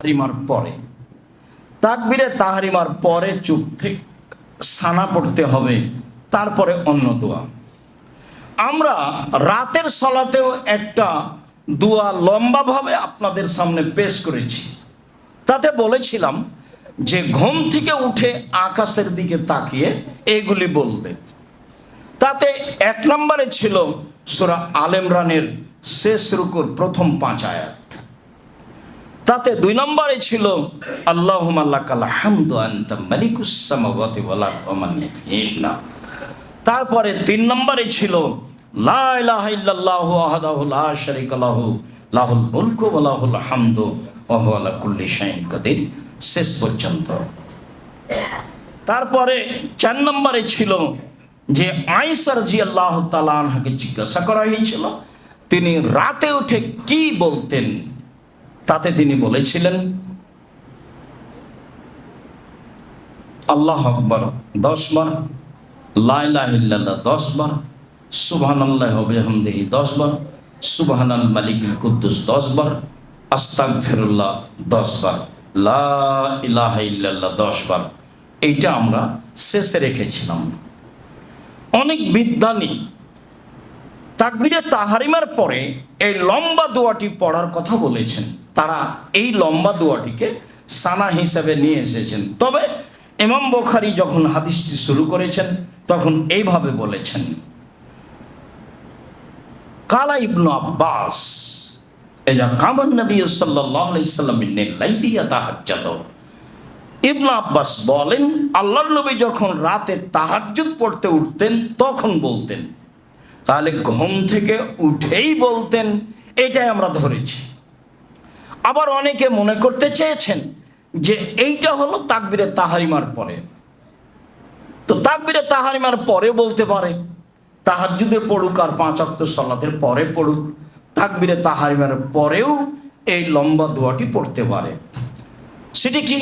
তাহারিমার পরে। তাকবিরে তাহারিমার পরে চুপ থেকে সানা পড়তে হবে, তারপরে অন্য দোয়া। আমরা রাতের সলাতেও একটা দোয়া লম্বাভাবে আপনাদের সামনে পেশ করেছি। তাতে বলেছিলাম যে ঘুম থেকে উঠে আকাশের দিকে তাকিয়ে এগুলি বলবে। তাতে এক নম্বরে ছিল সুরা আলেমরানের শেষ রুকুর প্রথম পাঁচ আয়াত। তাতে দুই নম্বরে ছিল আল্লাহ তারপরে তিন নম্বরে ছিল শেষ পর্যন্ত। তারপরে চার নম্বরে ছিল যে আইসার জি আল্লাহ তালানহাকে জিজ্ঞাসা করা হয়েছিল, তিনি রাতে উঠে কি বলতেন? তাতে তিনি বলেছিলেন, আল্লাহ আকবর, দশ বার লাইলাহিল্লাহ দশ বার সুবহান আল্লাহ হবিহামদেহি দশ বার সুবহান আল মালিকুল কুদ্দুস দশ বার আস্তাক ফিরুল্লাহ দশ বার, লা ইলাহা ইল্লাল্লাহ দশ বার। এইটা আমরা শেষে রেখেছিলাম। অনেক বিদ্যানী তাকবিরে তাহারিমার পরে এই লম্বা দোয়াটি পড়ার কথা বলেছেন। তারা এই লম্বা দোয়াটিকে সানা হিসাবে নিয়ে এসেছেন। তবে ইমাম বখারি যখন হাদিসটি শুরু করেছেন, তখন এইভাবে বলেছেন, কালা ইবনু আব্বাস, এজা কামান নবী সাল্লাল্লাহু আলাইহি সাল্লাম মিন লাইলিয়া ইবনু আব্বাস বলেন, আল্লাহর নবী যখন রাতে তাহাজ্জুদ পড়তে উঠতেন, তখন বলতেন, তাহলে ঘুম থেকে উঠেই বলতেন, এটাই আমরা ধরেছি। আবার অনেকে মনে করতে চেয়েছেন যে এইটা হলো তাকবিরে তাহারিমার পরে। তো তাকবিরে তাহারিমার পরে বলতে পারে তাহাজুদে পড়ুক আর পাঁচ অক্ত সলাতের পরে পড়ুক, তাকবিরে তাহারিমার পরেও এই লম্বা দোয়াটি পড়তে পারে। সেটি কি?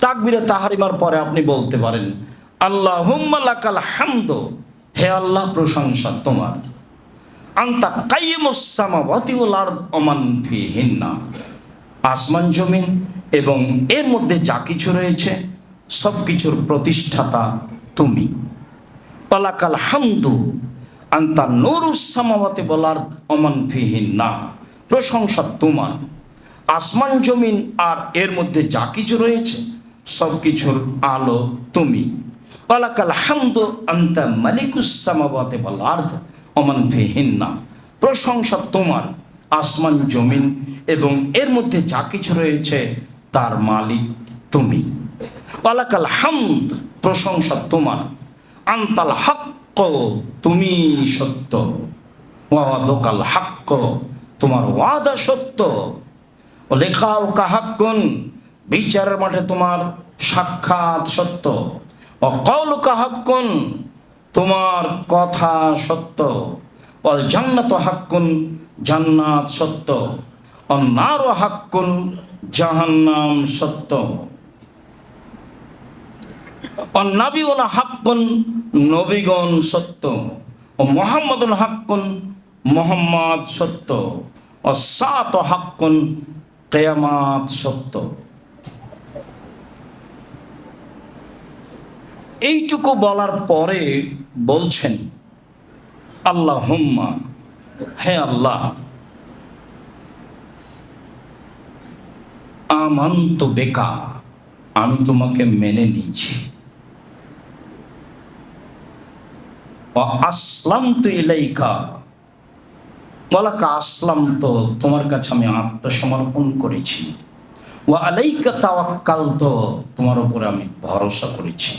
তাকবিরে তাহারিমার পরে আপনি বলতে পারেন আল্লাহ হুম্মালাকাল হামদ। হে আল্লাহ, প্রশংসা তোমার। আন্তা কাইমুসামাওয়াতি ওয়াল আরদ ওমান ফিহিন্না। আসমান জমিন এবং এর মধ্যে যা কিছু রয়েছে, সব কিছুর প্রতিষ্ঠাতা তুমি। পালাকাল হামদু আন্তা নুরুসামাওয়াতি ওয়াল আরদ ওমান না প্রশংসা তোমার। আসমান জমিন আর এর মধ্যে যা কিছু রয়েছে, সব কিছুর আলো তুমি। ওয়ালাকাল হামদু আন্তা মালিকুস সামাওয়াতি ওয়াল আরদ ওমান ফিহিন্না প্রশংসা তোমার। আসমান, জমিন এবং এর মধ্যে যা কিছু রয়েছে, তার মালিক তুমি। ওয়ালাকাল হামদ, প্রশংসা তোমার। আন্তাল হাক্ক, তুমি সত্য। ওয়াদকাল হাক্ক, তোমার ওয়াদা সত্য। ও লেখাও কাহাক্কুন বিচারের মাঠে তোমার সাক্ষাৎ সত্য। ও কৌল কাহাক্কুন তোমার কথা সত্য। ও জান্নাত হাক্কুন জান্নাত সত্য। ও নারো হাক্কুন, জাহান্নাম সত্য। ও নাবিউল হাক্কুন, নবীগণ সত্য। ও মোহাম্মদুল হাক্কুন, মোহাম্মদ সত্য। ও সাত হাক্কুন, কেয়ামাত সত্য। এইটুকু বলার পরে বলছেন আল্লাহ হুম্মা হে আল্লাহ, আমান্ত বেকা, আমি তোমাকে মেনে নিয়েছি। আসলাম তো বলাকা আসলাম তো তোমার কাছে আমি আত্মসমর্পণ করেছি। ও আলাইকা তাওয়াক্কাল তো তোমার উপরে আমি ভরসা করেছি।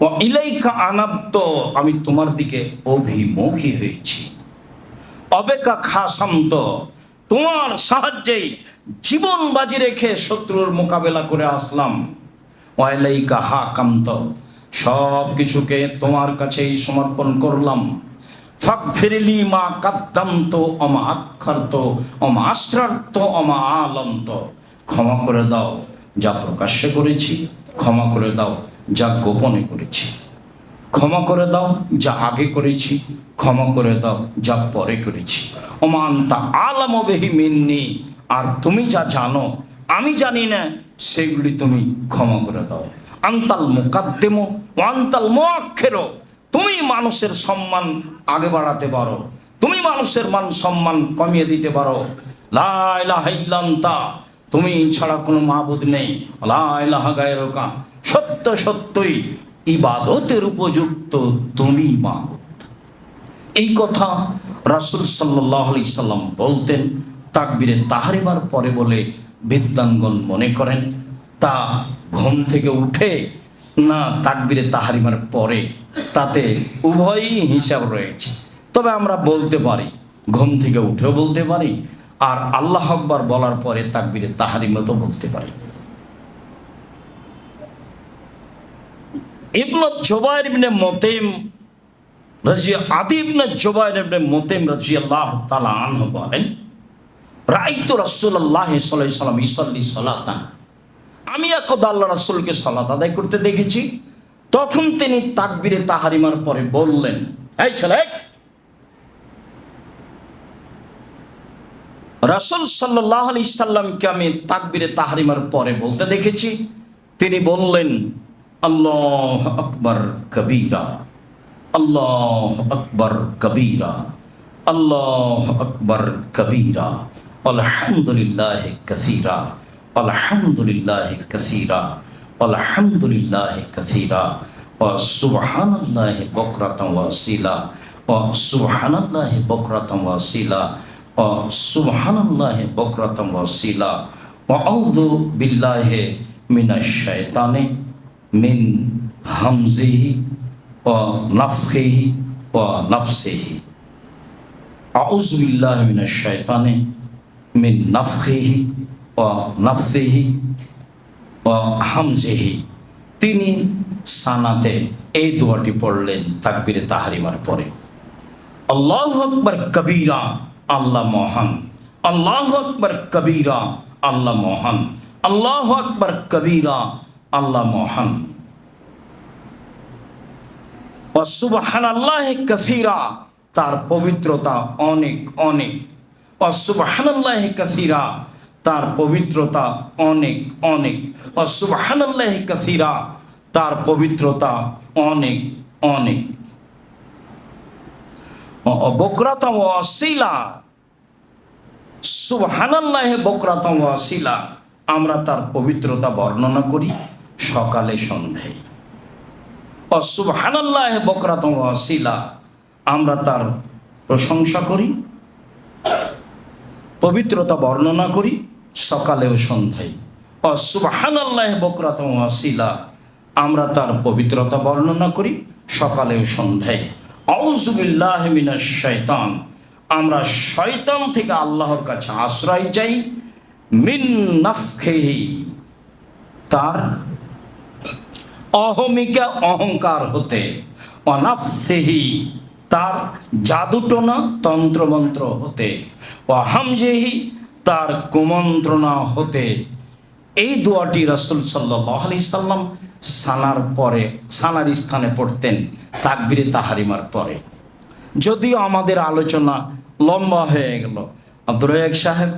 ও ইলাইকা আনাব্দ আমি তোমার দিকে অভিমুখী হয়েছি। অবেকা খাসান্ত তোমার সাহায্যেই জীবন বাজি রেখে শত্রুর মোকাবেলা করে আসলাম। ওয়াইলাইকা হা কান্ত। সব কিছুকে তোমার কাছেই সমর্পণ করলাম। ফাক ফিরিলি মা কাদ্দান্ত অমা আক্ষার্ত অমা আশ্রার্ত, অমা আলন্ত। ক্ষমা করে দাও যা প্রকাশ্যে করেছি, ক্ষমা করে দাও যা গোপনে করেছি। ক্ষমা করে দাও যা আগে করেছি ক্ষমা করে দাও, যা পরে করেছি। ওমান তা আলাম বেহি মিন্নি, আর তুমি যা জানো, আমি জানি না, সেগুলি তুমি ক্ষমা করে দাও। আন্তাল মোকাদ্দেম আন্তাল মোয়াক্ষেরো তুমি মানুষের সম্মান আগে বাড়াতে পারো, তুমি মানুষের মান সম্মান কমিয়ে দিতে পারো। লাইলাহাইল্লান্তা তুমি ছাড়া কোনো মাহবুদ নেই। লাইলাহা গায়রকা, সত্য সত্যই ইবাদতের উপযুক্ত তুমি মাহবুদ এই কথা রাসুল সাল্লাহ আলি সাল্লাম বলতেন তাকবিরে তাহারিমার পরে বলে বিদ্যাঙ্গন মনে করেন, তা ঘুম থেকে উঠে না তাকবিরে তাহারিমার পরে, তাতে উভয়ই হিসাব রয়েছে। তবে আমরা বলতে পারি, ঘুম থেকে উঠেও বলতে পারি, আর আল্লাহ আকবার বলার পরে তাকবিরে তাহারিমতো বলতে পারি। ইবন জোবাইর মতেম রাজি আদিবনে জোবাইর বলেন সাল্লাম সালাতান। আমি আল্লাহ সালাত আদায় করতে দেখেছি, তখন তিনি তাহারিমার পরে বললেন, এই ছেলে, রাসূল সাল্লাল্লাহু সাল্লামকে আমি তাকবিরে তাহারিমার পরে বলতে দেখেছি, তিনি বললেন, আল্লাহ আকবার কবীরা। আল্লাহ আকবর কবীরা, আল্লাহ আকবর কবীরা, আলহামদুলিল্লাহ কসীরা আলহামদুলিল্লাহ কসীরা আলহামদুলিল্লাহ কসীরা ও সুবহানাল্লাহ বকরাতাম ওয়াসিলা ও সুবহানাল্লাহ বকরাতাম ওয়াসিলা ও সুবহানাল্লাহ বকরাতাম ওয়াসিলা ও আউযু বিল্লাহি মিনাশ শাইতানি মিন হামজিহি ও নাফেহি ও নাফসেহি আউজুবিল্লাহ মিনাশ শয়তানে মিন নাফেহি ও নাফসেহি ও হামজেহি তিনি সানাতে এই দোয়াটি পড়লেন তাকবিরে তাহারিমার পরে। আল্লাহ আকবর কবিরা, আল্লাহ মহান। আল্লাহ আকবর কবিরা, আল্লাহ মহান। আল্লাহ আকবর কবিরা, আল্লাহ মহান। অসুবহান আল্লাহ তার পবিত্রতা অনেক অনেক। অসুবহান আল্লাহ তার পবিত্রতা অনেক অনেক। অসুবহান আল্লাহ তার পবিত্রতা অনেক অনেক। বকরাতম অশিলা সুবহানাল্লাহ বকরাতম অশিলা আমরা তার পবিত্রতা বর্ণনা করি সকালে সন্ধ্যায় অসুবহানাল্লাহ বকরাতম অশিলা আমরা তার প্রশংসা করি, পবিত্রতা বর্ণনা করি সকালে ও সন্ধ্যায়। অসুবহানাল্লাহ বকরাতম অশিলা আমরা তার পবিত্রতা বর্ণনা করি সকালে ও সন্ধ্যায় আউজুবিল্লাহ মিনাশ শয়তান আমরা শয়তান থেকে আল্লাহর কাছে আশ্রয় চাই মিন নাফখেহি। তার অহমিকা অহংকার হতে। অনাফসেহি তার জাদুটনা তন্ত্রমন্ত্র হতে। অহামজেহি তার কুমন্ত্রণা হতে। এই দোয়াটি রসুল সাল্লাহ আলি সাল্লাম সানার পরে, সানার স্থানে পড়তেন তাকবিরে তাহারিমার পরে। যদিও আমাদের আলোচনা লম্বা হয়ে গেল। আব্দুর সাহেব